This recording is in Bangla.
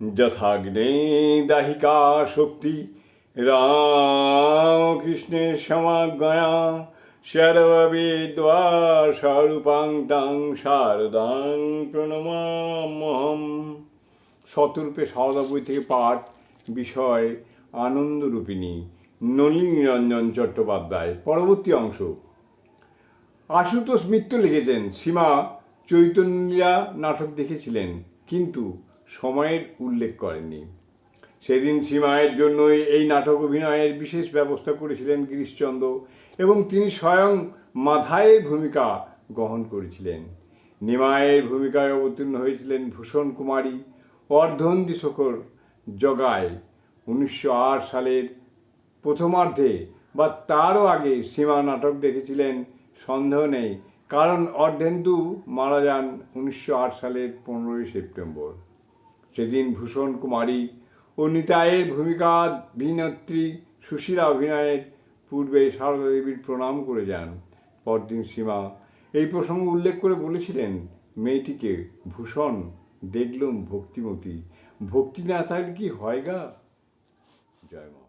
যথাগ্নে দাহিকা শক্তি রামকৃষ্ণের সমাজ্ঞয়া শরবিদ্বা স্বরূপাং তাং শারদাং প্রণমামহম শতরূপে সারদা বই থেকে পাঠ, বিষয়, আনন্দরূপিণী নলিনী রঞ্জন চট্টোপাধ্যায়, পরবর্তী অংশ। আশুতোষ মিত্র লিখেছেন, সীমা চৈতন্যা নাটক দেখেছিলেন, কিন্তু সময়ের উল্লেখ করেননি। সেদিন সীমায়ের জন্যই এই নাটক অভিনয়ের বিশেষ ব্যবস্থা করেছিলেন গিরিশচন্দ্র এবং তিনি স্বয়ং মাধায়ের ভূমিকা গ্রহণ করেছিলেন। নিমায়ের ভূমিকায় অবতীর্ণ হয়েছিলেন ভূষণ কুমারী অর্ধন্দি শেখর জগায় উনিশশো আট সালের প্রথমার্ধে বা তারও আগে সীমা নাটক দেখেছিলেন, সন্দেহ নেই, কারণ অর্ধেন্দু মারা যান উনিশশো আট সালের পনেরোই সেপ্টেম্বর। সেদিন ভূষণ কুমারী ও নিতাইয়ের ভূমিকা অভিনেত্রী সুশীলা অভিনয়ের পূর্বে সারদা দেবীর প্রণাম করে যান। পরদিন সীমা এই প্রসঙ্গ উল্লেখ করে বলেছিলেন, মেয়েটিকে ভূষণ দেখলুম ভক্তিমতী। ভক্তি না থাকলে কি হয় গা? জয় মা।